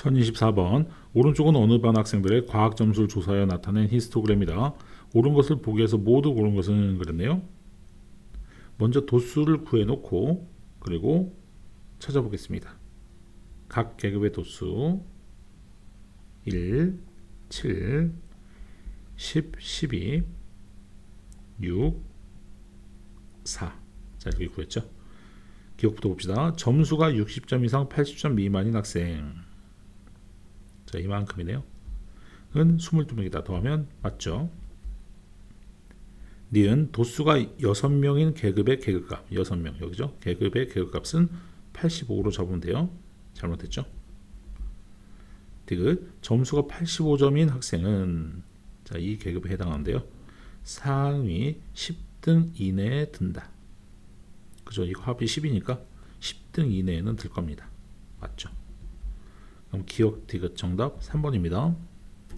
1024번 오른쪽은 어느 반 학생들의 과학 점수를 조사하여 나타낸 히스토그램이다. 옳은 것을 보기에서 모두 옳은 것은 그랬네요. 먼저 도수를 구해놓고 그리고 찾아보겠습니다. 각 계급의 도수 1, 7, 10, 12, 6, 4. 자, 이렇게 구했죠. 기억부터 봅시다. 점수가 60점 이상 80점 미만인 학생. 자, 이만큼이네요. 은 22명이다. 더하면 맞죠? 니은 도수가 6명인 계급의 계급값 6명 여기죠? 계급의 계급값은 85로 잡으면 돼요. 잘못했죠? 디귿 점수가 85점인 학생은 자, 이 계급에 해당하는데요. 상위 10등 이내에 든다. 그죠? 이거 합이 10이니까 10등 이내에는 들 겁니다. 맞죠? 기억 디귿 정답 3번입니다.